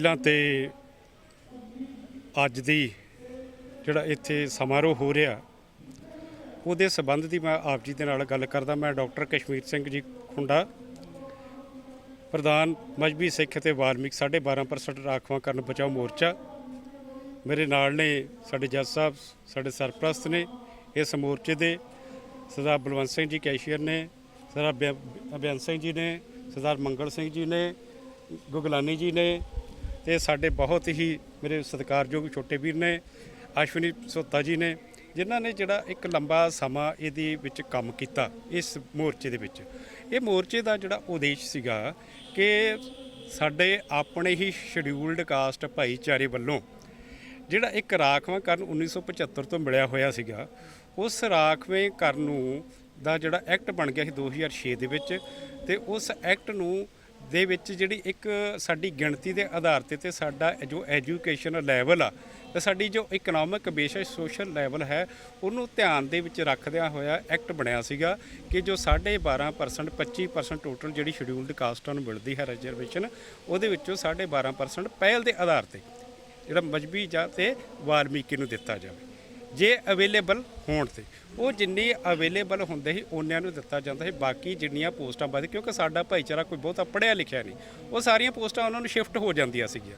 ਪਹਿਲਾਂ ਤੇ ਅੱਜ ਦੀ ਜਿਹੜਾ ਇੱਥੇ ਸਮਾਰੋਹ ਹੋ ਰਿਹਾ, ਉਹਦੇ ਸਬੰਧ ਦੀ ਮੈਂ ਆਪ ਜੀ ਦੇ ਨਾਲ ਗੱਲ ਕਰਦਾ। ਮੈਂ ਡਾਕਟਰ ਕਸ਼ਮੀਰ ਸਿੰਘ ਜੀ ਖੁੰਡਾ, ਪ੍ਰਧਾਨ ਮਜਬੀ ਸਿੱਖ ਤੇ ਵਾਲਮੀਕ 12.5% ਰਾਖਵਾਂ ਕਰਨ ਬਚਾਓ ਮੋਰਚਾ। ਮੇਰੇ ਨਾਲ ਨੇ ਸਾਡੇ ਜੱਜ ਸਾਹਿਬ, ਸਾਡੇ ਸਰਪ੍ਰਸਤ ਨੇ, ਇਸ ਮੋਰਚੇ ਦੇ ਸਰਦਾਰ ਬਲਵੰਤ ਸਿੰਘ ਜੀ ਕੈਸ਼ੀਅਰ ਨੇ, ਸਰਦਾਰ ਬਿਆ- ਸਿੰਘ ਜੀ ਨੇ, ਸਰਦਾਰ ਮੰਗਲ ਸਿੰਘ ਜੀ ਨੇ, ਗੁਗਲਾਨੀ ਜੀ ਨੇ ਤੇ ਸਾਡੇ ਬਹੁਤ ਹੀ ਮੇਰੇ ਸਤਿਕਾਰਯੋਗ ਛੋਟੇ ਵੀਰ ਨੇ, ਅਸ਼ਵਨੀ ਸੋਤਾ ਜੀ ਨੇ, ਜਿਨ੍ਹਾਂ ਨੇ ਜਿਹੜਾ ਇੱਕ ਲੰਬਾ ਸਮਾਂ ਇਹਦੇ ਵਿੱਚ ਕੰਮ ਕੀਤਾ, ਇਸ ਮੋਰਚੇ ਦੇ ਵਿੱਚ। ਇਹ ਮੋਰਚੇ ਦਾ ਜਿਹੜਾ ਉਦੇਸ਼ ਸੀਗਾ ਕਿ ਸਾਡੇ ਆਪਣੇ ਹੀ ਸ਼ਡਿਊਲਡ ਕਾਸਟ ਭਾਈਚਾਰੇ ਵੱਲੋਂ ਜਿਹੜਾ ਇੱਕ ਰਾਖਵਾਂ ਕਰਨ 1975 ਤੋਂ ਮਿਲਿਆ ਹੋਇਆ ਸੀਗਾ, ਉਸ ਰਾਖਵੇਂ ਕਰਨ ਨੂੰ ਦਾ ਜਿਹੜਾ ਐਕਟ ਬਣ ਗਿਆ ਸੀ 2006 ਦੇ ਵਿੱਚ ਤੇ ਉਸ ਐਕਟ ਨੂੰ ਦੇ ਵਿੱਚ ਜਿਹੜੀ ਇੱਕ ਸਾਡੀ ਗਿਣਤੀ ਦੇ ਆਧਾਰ ਤੇ ਤੇ ਸਾਡਾ ਜੋ ਐਜੂਕੇਸ਼ਨ ਲੈਵਲ ਆ, ਤੇ ਸਾਡੀ ਜੋ ਇਕਨੋਮਿਕ ਬੇਸ ਹੈ ਸੋਸ਼ਲ ਲੈਵਲ ਹੈ, ਉਹਨੂੰ ਧਿਆਨ ਦੇ ਵਿੱਚ ਰੱਖਦਿਆਂ ਹੋਇਆ ਐਕਟ ਬਣਿਆ ਸੀਗਾ ਕਿ ਜੋ 12.5% 25% ਟੋਟਲ ਜਿਹੜੀ ਸ਼ਡਿਊਲਡ ਕਾਸਟਾਂ ਨੂੰ ਮਿਲਦੀ ਹੈ ਰਿਜ਼ਰਵੇਸ਼ਨ ਉਹਦੇ ਵਿੱਚੋਂ 12.5% ਪਹਿਲ ਦੇ ਆਧਾਰ ਤੇ, ਜਿਹੜਾ ਮਜਬੀ ਜਾਂ ਤੇ ਵਾਲਮੀਕੀ ਨੂੰ ਦਿੱਤਾ ਜਾਵੇ। ਜੇ ਅਵੇਲੇਬਲ ਹੋਣ ਤੇ। ਉਹ ਜਿੰਨੀ ਅਵੇਲੇਬਲ ਹੁੰਦੇ ਸੀ ਉਹਨਾਂ ਨੂੰ ਦਿੱਤਾ ਜਾਂਦਾ ਸੀ। ਬਾਕੀ ਜਿੰਨੀਆਂ ਪੋਸਟਾਂ ਵੱਧ ਕਿਉਂਕਿ ਸਾਡਾ ਭਾਈਚਾਰਾ ਕੋਈ ਬਹੁਤਾ ਪੜ੍ਹਿਆ ਲਿਖਿਆ ਨਹੀਂ। ਉਹ ਸਾਰੀਆਂ ਪੋਸਟਾਂ ਉਹਨਾਂ ਨੂੰ ਸ਼ਿਫਟ ਹੋ ਜਾਂਦੀਆਂ ਸੀਗੀਆਂ।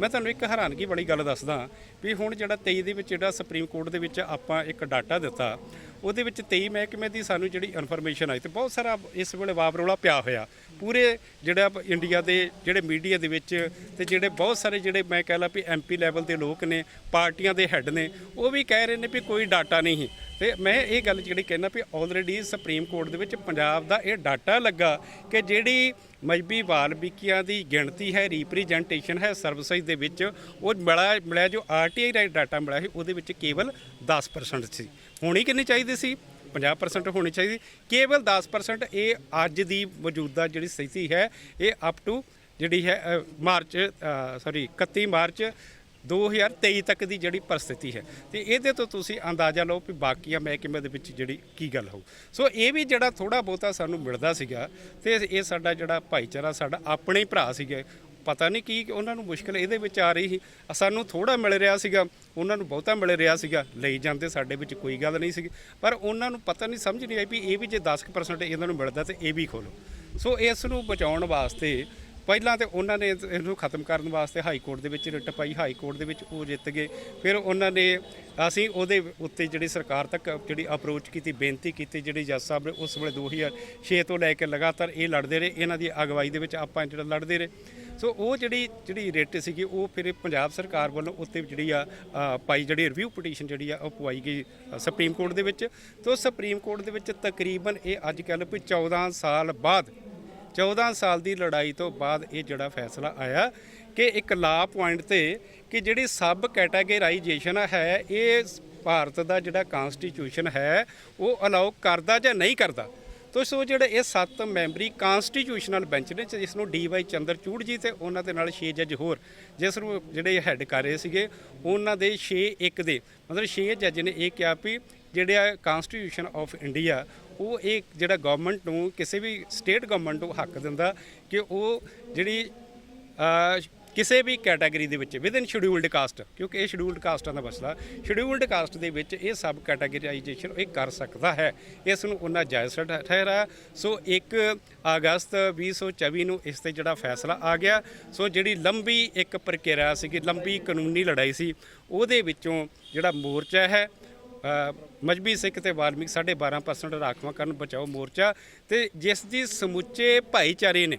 ਮੈਂ ਤੁਹਾਨੂੰ ਇੱਕ ਹੈਰਾਨਗੀ ਵਾਲੀ ਗੱਲ ਦੱਸਦਾ ਵੀ ਹੁਣ ਜਿਹੜਾ 23 ਦੇ ਵਿੱਚ ਜਿਹੜਾ ਸੁਪਰੀਮ ਕੋਰਟ ਦੇ ਵਿੱਚ ਆਪਾਂ ਇੱਕ ਡਾਟਾ ਦਿੱਤਾ ਉਹਦੇ ਵਿੱਚ 23 ਮਹਿਕਮੇ ਦੀ ਸਾਨੂੰ ਜਿਹੜੀ ਇਨਫੋਰਮੇਸ਼ਨ ਆਈ ਤੇ ਬਹੁਤ ਸਾਰਾ ਇਸ ਵੇਲੇ ਵਾਪਰੋਲਾ ਪਿਆ ਹੋਇਆ। ਪੂਰੇ ਜਿਹੜਾ ਇੰਡੀਆ ਦੇ ਜਿਹੜੇ ਮੀਡੀਆ ਦੇ ਵਿੱਚ ਤੇ ਜਿਹੜੇ ਬਹੁਤ ਸਾਰੇ ਜਿਹੜੇ ਮੈਂ ਕਹਿ ਲਾ ਵੀ ਐਮਪੀ ਲੈਵਲ ਦੇ ਲੋਕ ਨੇ, ਪਾਰਟੀਆਂ ਦੇ ਹੈੱਡ ਨੇ, ਉਹ ਵੀ ਕਹਿ ਰਹੇ ਨੇ ਵੀ ਕੋਈ ਡਾਟਾ ਨਹੀਂ। ਤੇ ਮੈਂ ਇਹ ਗੱਲ ਜਿਹੜੀ ਕਹਿਣਾ ਵੀ ਆਲਰੇਡੀ ਸੁਪਰੀਮ ਕੋਰਟ ਦੇ ਵਿੱਚ ਪੰਜਾਬ ਦਾ ਇਹ ਡਾਟਾ ਲੱਗਾ ਕਿ ਜਿਹੜੀ ਮਜਬੀ ਵਾਲਮੀਕੀਆਂ ਦੀ ਗਿਣਤੀ ਹੈ ਰਿਪਰੈਜ਼ੈਂਟੇਸ਼ਨ ਹੈ ਸਰਵਿਸਿਜ਼ ਦੇ ਵਿੱਚ, ਉਹ ਮਿਲਿਆ ਮਿਲਿਆ ਜੋ ਆਰਟੀਆਈ ਦਾ ਡਾਟਾ ਮਿਲਿਆ ਸੀ, ਉਹਦੇ ਵਿੱਚ ਕੇਵਲ 10% ਸੀ। ਹੋਣੀ ਕਿੰਨੀ ਚਾਹੀਦੀ ਸੀ? 50% ਹੋਣੀ ਚਾਹੀਦੀ। ਕੇਵਲ 10% ਇਹ ਅੱਜ ਦੀ ਮੌਜੂਦਾ ਜਿਹੜੀ ਸਥਿਤੀ ਹੈ, ਇਹ ਅਪ ਟੂ ਜਿਹੜੀ ਹੈ ਮਾਰਚ ਸੌਰੀ 31 ਮਾਰਚ 2023 ਤੱਕ ਦੀ ਜਿਹੜੀ ਪਰਿਸਥਿਤੀ ਹੈ। ਤੇ ਇਹਦੇ ਤੋਂ ਤੁਸੀਂ ਅੰਦਾਜ਼ਾ ਲਓ ਵੀ ਬਾਕੀਆਂ ਮਹਿਕਮੇ ਦੇ ਵਿੱਚ ਜਿਹੜੀ ਕੀ ਗੱਲ ਹੋਊ। ਸੋ ਇਹ ਵੀ ਜਿਹੜਾ ਥੋੜਾ ਬਹੁਤਾ ਸਾਨੂੰ ਮਿਲਦਾ ਸੀਗਾ ਤੇ ਇਹ ਸਾਡਾ ਜਿਹੜਾ ਭਾਈਚਾਰਾ, ਸਾਡਾ ਆਪਣੇ ਹੀ ਭਰਾ ਸੀਗੇ। ਪਤਾ ਨਹੀਂ ਕੀ ਉਹਨਾਂ ਨੂੰ ਮੁਸ਼ਕਲ ਇਹਦੇ ਵਿੱਚ ਆ ਰਹੀ ਸੀ। ਸਾਨੂੰ ਥੋੜਾ ਮਿਲ ਰਿਹਾ ਸੀਗਾ, ਉਹਨਾਂ ਨੂੰ ਬਹੁਤਾ ਮਿਲ ਰਿਹਾ ਸੀਗਾ, ਲਈ ਜਾਂਦੇ ਸਾਡੇ ਵਿੱਚ ਕੋਈ ਗੱਲ ਨਹੀਂ ਸੀਗੀ। ਪਰ ਉਹਨਾਂ ਨੂੰ ਪਤਾ ਨਹੀਂ, ਸਮਝ ਨਹੀਂ ਆਈ ਵੀ ਇਹ ਵੀ ਜੇ 10% ਇਹਨਾਂ ਨੂੰ ਮਿਲਦਾ ਤੇ ਇਹ ਵੀ ਖੋਲੋ ਸੋ ਇਸ ਨੂੰ ਬਚਾਉਣ ਵਾਸਤੇ ਪਹਿਲਾਂ ਤੇ ਉਹਨਾਂ ਨੇ ਇਹਨੂੰ ਖਤਮ ਕਰਨ ਵਾਸਤੇ ਹਾਈ ਕੋਰਟ ਦੇ ਵਿੱਚ ਰਿਟ ਪਾਈ। ਹਾਈ ਕੋਰਟ ਦੇ ਵਿੱਚ ਉਹ ਜਿੱਤ ਗਏ। ਫਿਰ ਉਹਨਾਂ ਨੇ ਅਸੀਂ ਉਹਦੇ ਉੱਤੇ ਜਿਹੜੀ ਸਰਕਾਰ ਤੱਕ ਜਿਹੜੀ ਅਪਰੋਚ ਕੀਤੀ, ਬੇਨਤੀ ਕੀਤੀ, ਜਿਹੜੀ ਜੱਜ ਸਾਹਿਬ ਨੇ ਉਸ ਵੇਲੇ 2006 ਤੋਂ ਲੈ ਕੇ ਲਗਾਤਾਰ ਇਹ ਲੜਦੇ ਰਹੇ। ਇਹਨਾਂ ਦੀ ਅਗਵਾਈ ਦੇ ਵਿੱਚ ਆਪਾਂ ਜਿਹੜਾ ਲੜਦੇ ਰਹੇ। ਸੋ ਉਹ ਜਿਹੜੀ ਜਿਹੜੀ ਰਿਟ ਸੀਗੀ, ਉਹ ਫਿਰ ਪੰਜਾਬ ਸਰਕਾਰ ਵੱਲੋਂ ਉੱਤੇ ਜਿਹੜੀ ਆ ਪਾਈ ਜਿਹੜੀ ਰਿਵਿਊ ਪਟੀਸ਼ਨ ਜਿਹੜੀ ਆ, ਉਹ ਪਵਾਈ ਗਈ ਸੁਪਰੀਮ ਕੋਰਟ ਦੇ ਵਿੱਚ। ਤੋਂ ਸੁਪਰੀਮ ਕੋਰਟ ਦੇ ਵਿੱਚ ਤਕਰੀਬਨ ਇਹ ਅੱਜ ਕੱਲ੍ਹ ਵੀ 14 ਸਾਲ ਬਾਅਦ 14 ਸਾਲ ਦੀ ਲੜਾਈ ਤੋਂ ਬਾਅਦ ਇਹ ਜਿਹੜਾ ਫੈਸਲਾ ਆਇਆ ਕਿ ਇੱਕ ਲਾ ਪੁਆਇੰਟ ਤੇ ਕਿ ਜਿਹੜੀ ਸਬ ਕੈਟਾਗਰਾਈਜੇਸ਼ਨ ਹੈ, ਇਹ ਭਾਰਤ ਦਾ ਜਿਹੜਾ ਕਨਸਟੀਟਿਊਸ਼ਨ ਹੈ, ਉਹ ਅਲਾਉ ਕਰਦਾ ਜਾਂ ਨਹੀਂ ਕਰਦਾ? ਤੋ ਸੋ ਜਿਹੜੇ ਇਹ ਸੱਤ ਮੈਂਬਰੀ ਕਨਸਟੀਟਿਊਸ਼ਨਲ ਬੈਂਚ ਨੇ, ਜਿਸ ਨੂੰ ਡੀ ਵਾਈ ਚੰਦਰਚੂੜ ਜੀ ਤੇ ਉਹਨਾਂ ਦੇ ਨਾਲ 6 ਜੱਜ ਹੋਰ, ਜਿਸ ਨੂੰ ਜਿਹੜੇ ਹੈੱਡ ਕਰ ਰਹੇ ਸੀਗੇ, ਉਹਨਾਂ ਦੇ 6 ਇੱਕ ਦੇ। ਮਤਲਬ 6 ਜੱਜ ਨੇ, ਇਹ ਕਿਹਾ ਵੀ ਜਿਹੜਾ ਕਨਸਟੀਟਿਊਸ਼ਨ ਆਫ ਇੰਡੀਆ ਉਹ ਇਹ ਜਿਹੜਾ ਗਵਰਨਮੈਂਟ ਨੂੰ ਕਿਸੇ ਵੀ ਸਟੇਟ ਗਵਰਨਮੈਂਟ ਨੂੰ ਹੱਕ ਦਿੰਦਾ ਕਿ ਉਹ ਜਿਹੜੀ ਕਿਸੇ ਵੀ ਕੈਟਾਗਰੀ ਦੇ ਵਿੱਚ ਵਿਦਨ ਸ਼ਡਿਊਲਡ ਕਾਸਟ ਕਿਉਂਕਿ ਇਹ ਸ਼ਡਿਊਲਡ ਕਾਸਟਾਂ ਦਾ ਮਸਲਾ ਸ਼ਡਿਊਲਡ ਕਾਸਟ ਦੇ ਵਿੱਚ ਇਹ ਸਬ ਕੈਟਾਗਰਾਈਜੇਸ਼ਨ ਇਹ ਕਰ ਸਕਦਾ ਹੈ। ਇਸ ਨੂੰ ਉਹਨਾਂ ਜਾਇਜ਼ ਠ- ਠਹਿਰਾਇਆ ਸੋ 1 ਅਗਸਤ 2024 ਨੂੰ ਇਸ ਤੇ ਜਿਹੜਾ ਫੈਸਲਾ ਆ ਗਿਆ। ਸੋ ਜਿਹੜੀ ਲੰਬੀ ਇੱਕ ਪ੍ਰਕਿਰਿਆ ਸੀਗੀ, ਲੰਬੀ ਕਾਨੂੰਨੀ ਲੜਾਈ ਸੀ, ਉਹਦੇ ਵਿੱਚੋਂ ਜਿਹੜਾ ਮੋਰਚਾ ਹੈ ਮਜਬੀ ਸਿੱਖ ਤੇ ਵਾਲਮੀਕ 12.5% ਰਾਖਵਾਂ ਕਰਨ ਬਚਾਓ ਮੋਰਚਾ ਤੇ ਜਿਸ ਦੀ ਸਮੁੱਚੇ ਭਾਈਚਾਰੇ ਨੇ,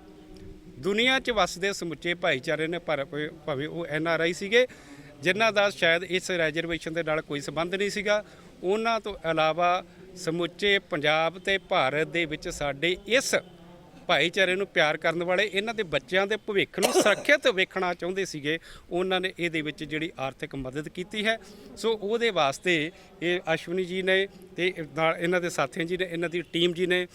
ਦੁਨੀਆ 'ਚ ਵਸਦੇ ਸਮੁੱਚੇ ਭਾਈਚਾਰੇ ਨੇ, ਪਰ ਭਾਵੇਂ ਉਹ ਐਨ ਆਰ ਆਈ ਸੀਗੇ, ਜਿਨ੍ਹਾਂ ਦਾ ਸ਼ਾਇਦ ਇਸ ਰਿਜ਼ਰਵੇਸ਼ਨ ਦੇ ਨਾਲ ਕੋਈ ਸੰਬੰਧ ਨਹੀਂ ਸੀਗਾ, ਉਹਨਾਂ ਤੋਂ ਇਲਾਵਾ ਸਮੁੱਚੇ ਪੰਜਾਬ ਤੇ ਭਾਰਤ ਦੇ ਵਿੱਚ ਸਾਡੇ ਇਸ ਭਾਈਚਾਰੇ ਨੂੰ ਪਿਆਰ ਕਰਨ ਵਾਲੇ ਇਹਨਾਂ ਦੇ ਬੱਚਿਆਂ ਦੇ ਭਵਿੱਖ ਨੂੰ ਸੁਰੱਖਿਅਤ ਵੇਖਣਾ ਚਾਹੁੰਦੇ ਸੀਗੇ, ਉਹਨਾਂ ਨੇ ਇਹਦੇ ਵਿੱਚ ਜਿਹੜੀ ਆਰਥਿਕ ਮਦਦ ਕੀਤੀ ਹੈ। ਸੋ ਉਹਦੇ ਵਾਸਤੇ ਇਹ ਅਸ਼ਵਨੀ ਜੀ ਨੇ ਤੇ ਨਾਲ ਇਹਨਾਂ ਦੇ ਸਾਥੀਆਂ ਜੀ ਨੇ, ਇਹਨਾਂ ਦੀ ਟੀਮ ਜੀ ਨੇ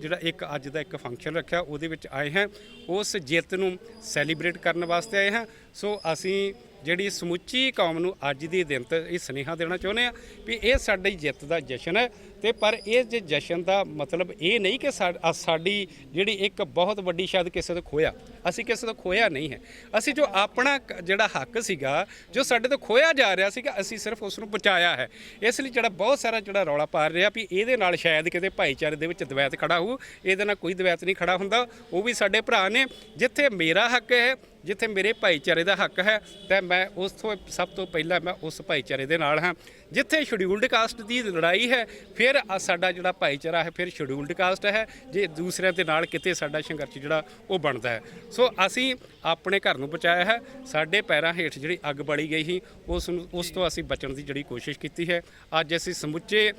ਜਿਹੜਾ ਇੱਕ ਅੱਜ ਦਾ ਇੱਕ ਫੰਕਸ਼ਨ ਰੱਖਿਆ, ਉਹਦੇ ਵਿੱਚ ਆਏ ਹਾਂ। ਉਸ ਜਿੱਤ ਨੂੰ ਸੈਲੀਬ੍ਰੇਟ ਕਰਨ ਵਾਸਤੇ ਆਏ ਹਾਂ। ਸੋ ਅਸੀਂ ਜਿਹੜੀ ਸਮੁੱਚੀ ਕੌਮ ਨੂੰ ਅੱਜ ਦੀ ਦਿਨ ਤੇ ਇਹ ਸੁਨੇਹਾ ਦੇਣਾ ਚਾਹੁੰਦੇ ਆ ਵੀ ਇਹ ਸਾਡੀ ਜਿੱਤ ਦਾ ਜਸ਼ਨ ਹੈ। ਤੇ ਪਰ ਇਹ ਜੇ ਜਸ਼ਨ ਦਾ ਮਤਲਬ ਇਹ ਨਹੀਂ ਕਿ ਸਾਡੀ ਜਿਹੜੀ ਇੱਕ ਬਹੁਤ ਵੱਡੀ ਸ਼ਾਇਦ ਕਿਸੇ ਤੋਂ ਖੋਇਆ। ਅਸੀਂ ਕਿਸੇ ਤੋਂ ਖੋਇਆ ਨਹੀਂ ਹੈ। ਅਸੀਂ ਜੋ ਆਪਣਾ ਕ- ਜਿਹੜਾ ਹੱਕ ਸੀਗਾ, ਜੋ ਸਾਡੇ ਤੋਂ ਖੋਇਆ ਜਾ ਰਿਹਾ ਸੀਗਾ, ਅਸੀਂ ਸਿਰਫ ਉਸ ਨੂੰ ਬਚਾਇਆ ਹੈ। ਇਸ ਲਈ ਜਿਹੜਾ ਬਹੁਤ ਸਾਰਾ ਜਿਹੜਾ ਰੌਲਾ ਪਾ ਰਿਹਾ ਵੀ ਇਹਦੇ ਨਾਲ ਸ਼ਾਇਦ ਕਿਤੇ ਭਾਈਚਾਰੇ ਦੇ ਵਿੱਚ ਦਵੈਤ ਖੜਾ ਹੋਊ। ਇਹਦੇ ਨਾਲ ਕੋਈ ਦਵੈਤ ਨਹੀਂ ਖੜਾ ਹੁੰਦਾ। ਉਹ ਵੀ ਸਾਡੇ ਭਰਾ ਨੇ। ਜਿੱਥੇ ਮੇਰਾ ਹੱਕ ਹੈ, ਜਿੱਥੇ ਮੇਰੇ ਭਾਈਚਾਰੇ ਦਾ ਹੱਕ ਹੈ, ਤਾਂ ਮੈਂ ਉਸ ਤੋਂ ਸਭ ਤੋਂ ਪਹਿਲਾਂ ਮੈਂ ਉਸ ਭਾਈਚਾਰੇ ਦੇ ਨਾਲ ਹਾਂ। ਜਿੱਥੇ ਸ਼ਡਿਊਲਡ ਕਾਸਟ ਦੀ ਲੜਾਈ ਹੈ, ਫਿਰ ਆ ਸਾਡਾ ਜਿਹੜਾ ਭਾਈਚਾਰਾ ਹੈ, ਫਿਰ ਸ਼ਡਿਊਲਡ ਕਾਸਟ ਹੈ, ਜੇ ਦੂਸਰਿਆਂ ਦੇ ਨਾਲ ਕਿਤੇ ਸਾਡਾ ਸੰਘਰਸ਼ ਜਿਹੜਾ ਉਹ ਬਣਦਾ ਹੈ। ਸੋ ਅਸੀਂ ਆਪਣੇ ਘਰ ਨੂੰ ਬਚਾਇਆ ਹੈ, ਸਾਡੇ ਪੈਰਾਂ ਹੇਠ ਜਿਹੜੀ ਅੱਗ ਬਲੀ ਗਈ ਸੀ, ਉਸ ਨੂੰ, ਉਸ ਤੋਂ ਅਸੀਂ ਬਚਣ ਦੀ ਜਿਹੜੀ ਕੋਸ਼ਿਸ਼ ਕੀਤੀ ਹੈ। ਅੱਜ ਅਸੀਂ ਸਮੁੱਚੇ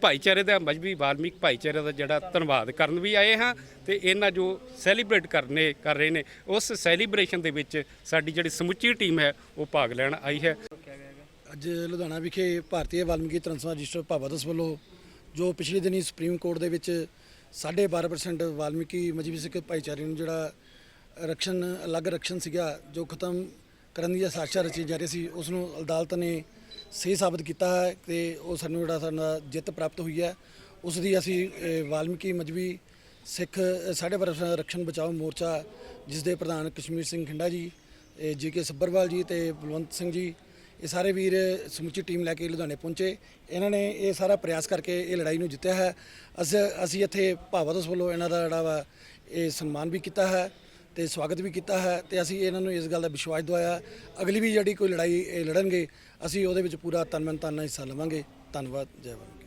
ਭਾਈਚਾਰੇ ਦਾ, ਮਜਬੀ ਵਾਲਮੀਕ ਭਾਈਚਾਰੇ ਦਾ ਜਿਹੜਾ ਧੰਨਵਾਦ ਕਰਨ ਵੀ ਆਏ ਹਾਂ ਤੇ ਇਹਨਾਂ ਜੋ ਸੈਲੀਬ੍ਰੇਟ ਕਰਨੇ, ਕਰ ਰਹੇ ਨੇ, ਉਸ ਸੈਲੀਬ੍ਰੇਸ਼ਨ ਦੇ ਵਿੱਚ ਸਾਡੀ ਜਿਹੜੀ ਸਮੁੱਚੀ ਟੀਮ ਹੈ, ਉਹ ਭਾਗ ਲੈਣ ਆਈ ਹੈ। ਅੱਜ ਲੁਧਿਆਣਾ ਵਿਖੇ ਭਾਰਤੀ ਵਾਲਮੀਕੀ ਧਰਮ ਰਜਿਸਟਰ ਭਾਵਾਦਸ ਵੱਲੋਂ ਜੋ ਪਿਛਲੇ ਦਿਨੀ ਸੁਪਰੀਮ ਕੋਰਟ ਦੇ ਵਿੱਚ 12.5% ਵਾਲਮੀਕੀ ਮਜਬੀ ਸਿੱਖ ਭਾਈਚਾਰੇ ਨੂੰ ਜਿਹੜਾ ਰਕਸ਼ਨ ਅਲੱਗ ਰਕਸ਼ਨ ਸੀਗਾ, ਜੋ ਖਤਮ ਕਰਨ ਦੀ ਸਾਜ਼ਿਸ਼ ਰਚੀ ਜਾ ਰਹੀ ਸੀ ਉਸ ਨੂੰ ਅਦਾਲਤ ਨੇ ਸਹੀ ਸਾਬਤ ਕੀਤਾ ਹੈ ਤੇ ਉਹ ਸਾਨੂੰ ਜਿਹੜਾ ਸਾਡਾ ਜਿੱਤ ਪ੍ਰਾਪਤ ਹੋਈ ਹੈ। ਉਸ ਦੀ ਅਸੀਂ ਵਾਲਮੀਕੀ ਮਜਬੀ ਸਿੱਖ ਸਾਢੇ ਬਾਰਾਂ ਰਕਸ਼ਨ ਬਚਾਓ ਮੋਰਚਾ ਜਿਸ ਦੇ ਪ੍ਰਧਾਨ ਕਸ਼ਮੀਰ ਸਿੰਘ ਖਿੰਡਾ ਜੀ ਜੀ ਕੇ ਸੱਬਰਵਾਲ ਜੀ ਤੇ ਬਲਵੰਤ ਸਿੰਘ ਜੀ ਇਹ ਸਾਰੇ ਵੀਰ ਸਮੁੱਚੀ ਟੀਮ ਲੈ ਕੇ ਲੁਧਿਆਣੇ ਪਹੁੰਚੇ। ਇਹਨਾਂ ਨੇ ਇਹ ਸਾਰਾ ਪ੍ਰਯਾਸ ਕਰਕੇ ਇਹ ਲੜਾਈ ਨੂੰ ਜਿੱਤਿਆ ਹੈ। ਅਸੀਂ ਅਸੀਂ ਇੱਥੇ ਭਾਵਦਸ ਵੱਲੋਂ ਇਹਨਾਂ ਦਾ ਜਿਹੜਾ ਵਾ, ਇਹ ਸਨਮਾਨ ਵੀ ਕੀਤਾ ਹੈ ਤੇ ਸਵਾਗਤ ਵੀ ਕੀਤਾ ਹੈ ਤੇ ਅਸੀਂ ਇਹਨਾਂ ਨੂੰ ਇਸ ਗੱਲ ਦਾ ਵਿਸ਼ਵਾਸ ਦਵਾਇਆ, ਅਗਲੀ ਵੀ ਜਿਹੜੀ ਕੋਈ ਲੜਾਈ, ਇਹ ਲੜਨਗੇ, ਅਸੀਂ ਉਹਦੇ ਵਿੱਚ ਪੂਰਾ ਤਨ ਮਨ ਧਨ ਨਾਲ ਹਿੱਸਾ ਲਵਾਂਗੇ। ਧੰਨਵਾਦ, ਜੈ ਵਾਲਮੀਕੀ